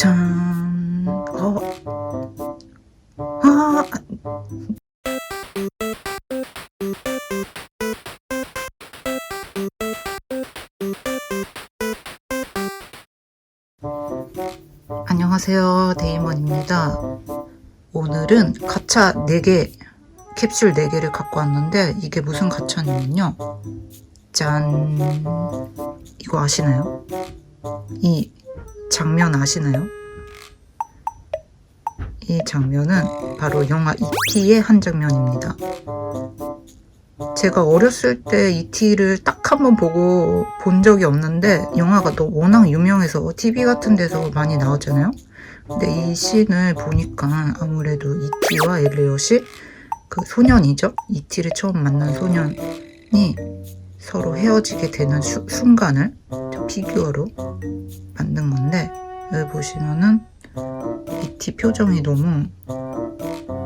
짠. 어. 아. 안녕하세요. 데이먼입니다. 오늘은 가차 4개, 캡슐 4개를 갖고 왔는데 이게 무슨 가차냐면요. 짠. 이거 아시나요? 이 장면 아시나요? 이 장면은 바로 영화 E.T.의 한 장면입니다. 제가 어렸을 때 E.T.를 딱 한 번 보고 본 적이 없는데 영화가 또 워낙 유명해서 TV 같은 데서 많이 나왔잖아요. 근데 이 씬을 보니까 아무래도 E.T.와 엘리엇이 그 소년이죠. E.T.를 처음 만난 소년이 서로 헤어지게 되는 수- 순간을 저 피규어로 만든 건데 여기 보시면은 이티 표정이 너무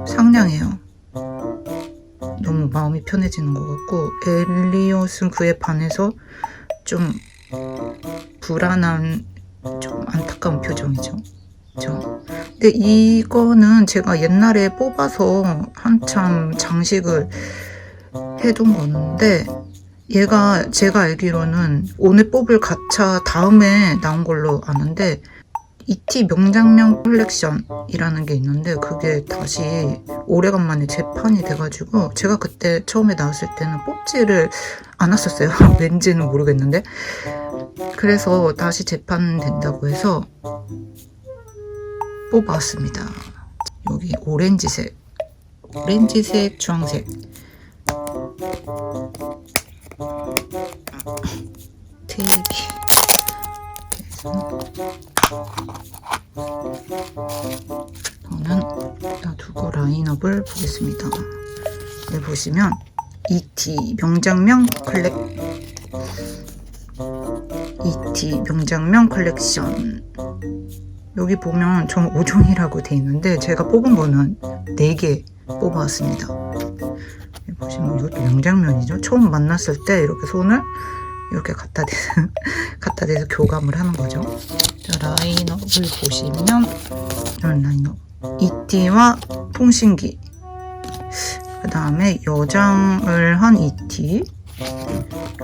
상냥해요. 너무 마음이 편해지는 것 같고 엘리엇은 그에 반해서 좀 불안한 좀 안타까운 표정이죠. 그죠? 근데 이거는 제가 옛날에 뽑아서 한참 장식을 해둔 건데 얘가 제가 알기로는 오늘 뽑을 가차 다음에 나온 걸로 아는데 이티 명장면 컬렉션이라는 게 있는데 그게 다시 오래간만에 재판이 돼가지고 제가 그때 처음에 나왔을 때는 뽑지를 않았었어요. 왠지는 모르겠는데 그래서 다시 재판된다고 해서 뽑아왔습니다. 여기 오렌지색, 오렌지색, 주황색 그래서 저는 놔두고 라인업을 보겠습니다. 여기 보시면 E.T. 명장면 컬렉 E.T. 명장면 컬렉션 여기 보면 전 5종이라고 돼 있는데 제가 뽑은 거는 4개 뽑아왔습니다. 보시면 이것도 명장면이죠. 처음 만났을 때 이렇게 손을 이렇게 갖다 대서 갖다 대서 교감을 하는 거죠. 자, 라인업을 보시면 이런 라인업 이티와 통신기. 그 다음에 여장을 한 이티.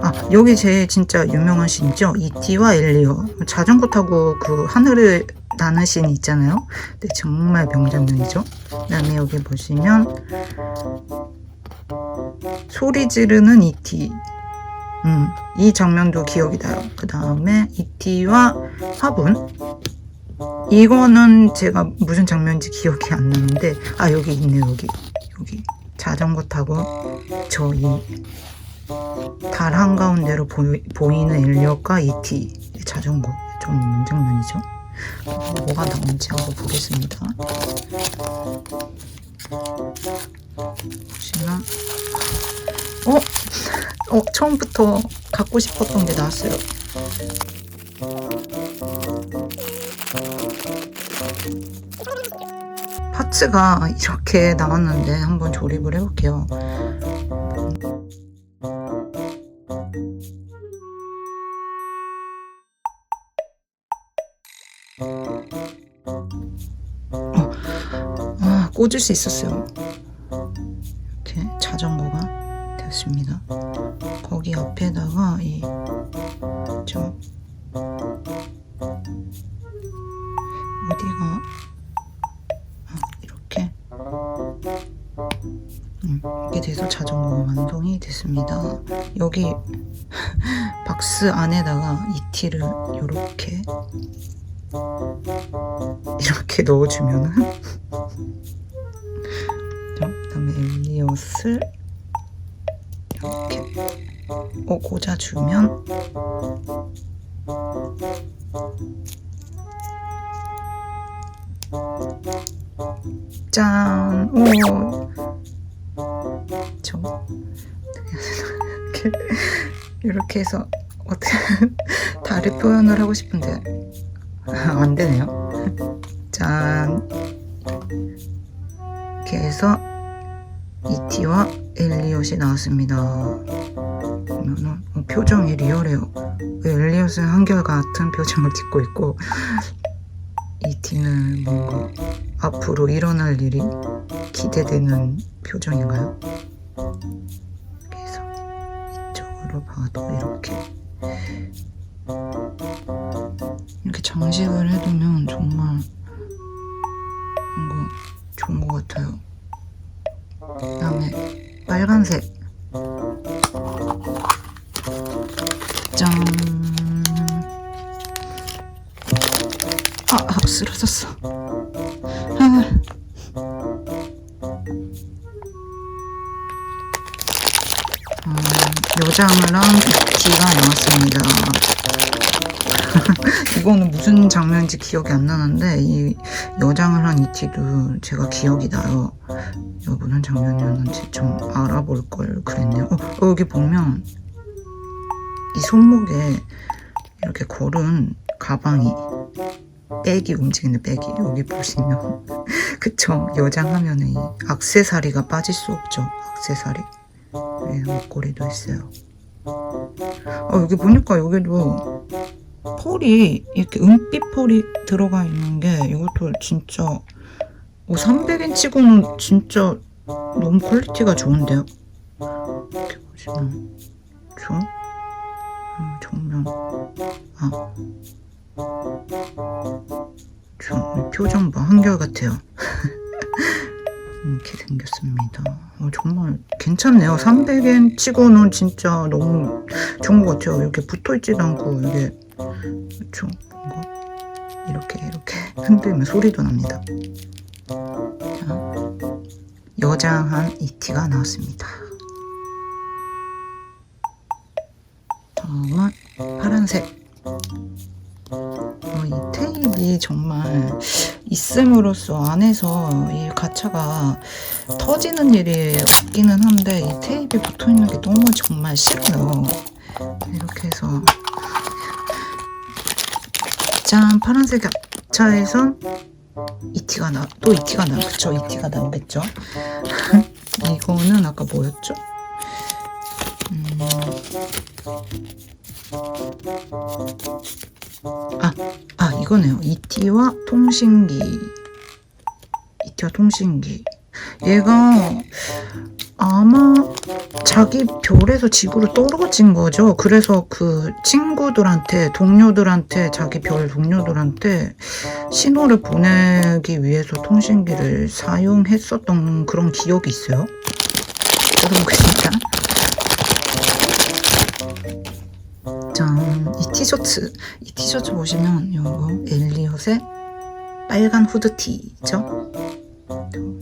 아 여기 제 진짜 유명한 씬이죠? 이티와 엘리어. 자전거 타고 그 하늘을 나는 씬이 있잖아요. 근데 정말 명장면이죠. 그 다음에 여기 보시면 소리 지르는 이티 음, 이 장면도 기억이 나요. 그 다음에 이티와 화분. 이거는 제가 무슨 장면인지 기억이 안 나는데, 아, 여기 있네요, 여기. 여기. 자전거 타고 저이달 한가운데로 보이, 보이는 엘리엇과 이티. 자전거. 좀 있는 장면이죠. 뭐가 나온지 한번 보겠습니다. 보시면, 어? 어, 처음부터 갖고 싶었던 게 나왔어요. 파츠가 이렇게 나왔는데 한번 조립을 해볼게요. 어, 아, 꽂을 수 있었어요. 되었습니다. 거기 앞에다가 이저 어디가 아, 이렇게 음, 이렇게 돼서 자전거가 완성이 됐습니다. 여기 박스 안에다가 이 티를 이렇게 이렇게 넣어주면은 자, 그다음에 엘리엇을 이렇게 어, 꽂아주면 짠! 오! 저 이렇게, 이렇게 해서 어떻게 다리 표현을 하고 싶은데 안 되네요. 짠! 이렇게 해서 이 티와 엘리엇이 나왔습니다. 어, 표정이 리얼해요. 엘리엇은 한결 같은 표정을 짓고 있고 이 티는 뭔가 앞으로 일어날 일이 기대되는 표정인가요? 그래서 이쪽으로 봐도 이렇게 이렇게 장식을 해두면 정말 뭔가 좋은 것 같아요. 그다음에 빨간색 짠. 아, 아 쓰러졌어. 아. 음, 여장이랑 뷰티가 나왔습니다. 이거는 무슨 장면인지 기억이 안 나는데 이 여장을 한 이티도 제가 기억이 나요. 여분은 장면이었는지 좀 알아볼 걸 그랬네요. 어, 어, 여기 보면 이 손목에 이렇게 걸은 가방이 백이 움직이는 백이 여기 보시면. 그쵸? 여장하면 이 악세사리가 빠질 수 없죠. 악세사리? 네, 목걸이도 있어요. 어, 여기 보니까 여기도 펄이 이렇게 은빛 펄이 들어가 있는 게 이것도 진짜 어, 300인치고는 진짜 너무 퀄리티가 좋은데요? 이렇게 보시면 저? 음, 정면. 아. 좀 표정 봐. 한결같아요. 이렇게 생겼습니다. 어, 정말 괜찮네요. 300엔 치고는 진짜 너무 좋은 것 같아요. 이렇게 붙어있지도 않고 이게 좀 뭔가 이렇게 이렇게. 흔들면 소리도 납니다. 자, 여장한 이 티가 나왔습니다. 다음은 파란색. 어, 이 테이프이 정말 있음으로써 안에서 이 가차가 터지는 일이 없기는 한데 이 테이프에 붙어 있는 게 너무 정말 싫어요. 이렇게 해서 짠 파란색 가차에선 이 티가 나, 또 이 티가 나, 그쵸? 이 티가 나오겠죠? 이거는 아까 뭐였죠? 음, 아, 아 이거네요. 이티와 통신기. 이티와 통신기. 얘가 아마 자기 별에서 지구로 떨어진 거죠. 그래서 그 친구들한테, 동료들한테, 자기 별 동료들한테 신호를 보내기 위해서 통신기를 사용했었던 그런 기억이 있어요. 들어보겠습니다. 짠, 이 티셔츠. 이 티셔츠 보시면 이거 엘리엇의 빨간 후드티죠?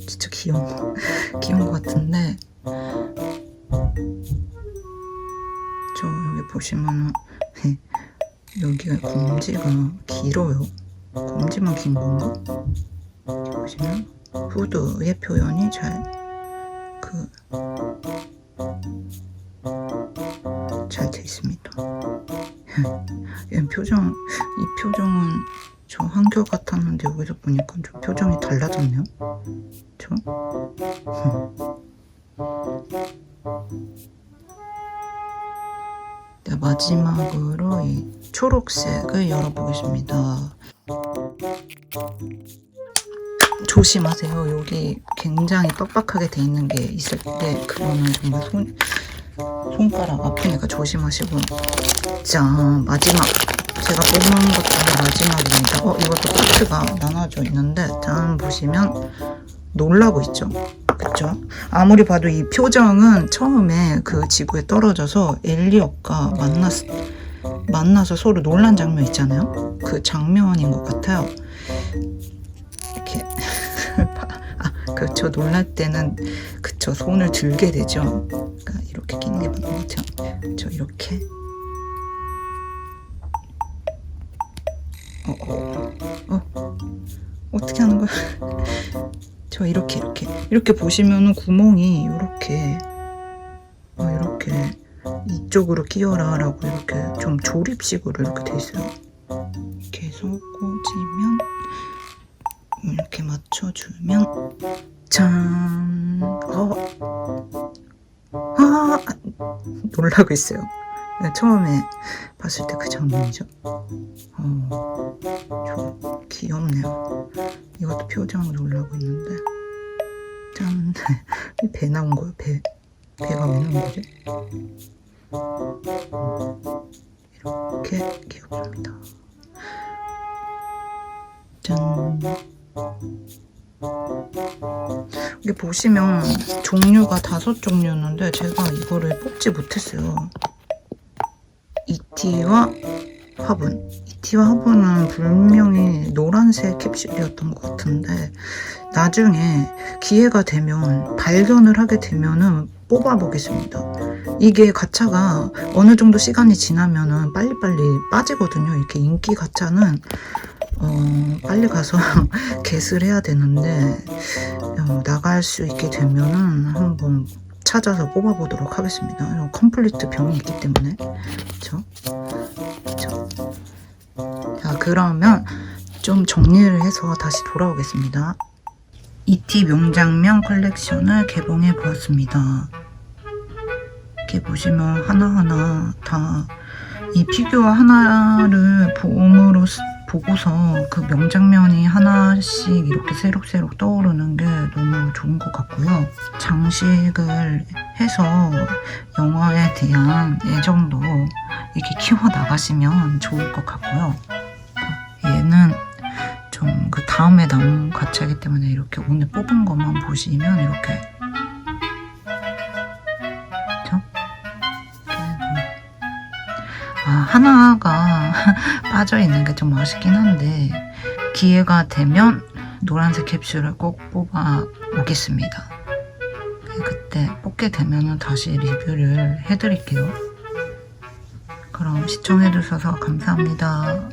진짜 귀여운, 귀여운 것 같은데 저 여기 보시면은 여기가 검지가 길어요. 검지만 긴 건가? 보시면 후드의 표현이 잘그 잘 돼 있습니다. 얘 표정, 이 표정은 저 한결 같았는데 여기서 보니까 좀 표정이 달라졌네요. 저? 네, 마지막으로 이 초록색을 열어보겠습니다. 조심하세요. 여기 굉장히 빡빡하게 돼 있는 게 있을 때 그거는 정말 손, 손가락 아프니까 조심하시고 자 마지막 제가 뽑는 것 중에 마지막입니다 어 이것도 파트가 나눠져 있는데 다음 보시면 놀라고 있죠 그쵸 아무리 봐도 이 표정은 처음에 그 지구에 떨어져서 엘리엇과 만났, 만나서 서로 놀란 장면 있잖아요. 그 장면인 것 같아요. 이렇게. 아 그쵸 놀랄 때는 그쵸 손을 들게 되죠. 그러니까 이렇게 끼는 게 맞는 것 같아요. 저 이렇게. 어, 어, 어, 어떻게 하는 거야? 저 이렇게 이렇게 이렇게 보시면은 구멍이 이렇게 어, 이렇게 이쪽으로 끼워라 라고 이렇게 좀 조립식으로 이렇게 돼 있어요. 해서 꽂으면 이렇게 맞춰주면 짠. 어. 아 놀라고 있어요. 네, 처음에 봤을 때 그 장면이죠. 어, 좀 귀엽네요. 이것도 표정 놀라고 있는데 짠. 배 나온 거야 배. 배가 왜 나온 거지? 이렇게 개op합니다. 짠. 이게 보시면 종류가 다섯 종류였는데 제가 이거를 뽑지 못했어요. 이티와 화분. 이티와 화분은 분명히 노란색 캡슐이었던 것 같은데 나중에 기회가 되면 발견을 하게 되면은 뽑아보겠습니다. 이게 가차가 어느 정도 시간이 지나면은 빨리빨리 빠지거든요. 이렇게 인기 가차는 어, 빨리 가서 겟을 해야 되는데 어, 나갈 수 있게 되면은 한번 찾아서 뽑아보도록 하겠습니다. 컴플리트 병이 있기 때문에? 그렇죠? 자 그러면 좀 정리를 해서 다시 돌아오겠습니다. 이티 명장면 컬렉션을 개봉해 보았습니다. 이렇게 보시면 하나하나 다 이 피규어 하나를 쓰- 보고서 그 명장면이 하나씩 이렇게 새록새록 떠오르는 게 너무 좋은 것 같고요. 장식을 해서 영화에 대한 애정도 이렇게 키워나가시면 좋을 것 같고요. 얘는 좀 그 다음에 나온 가차이기 때문에 이렇게 오늘 뽑은 것만 보시면 이렇게? 아, 하나가 빠져있는 게 좀 아쉽긴 한데 기회가 되면 노란색 캡슐을 꼭 뽑아 오겠습니다. 그때 뽑게 되면 다시 리뷰를 해드릴게요. 그럼 시청해주셔서 감사합니다.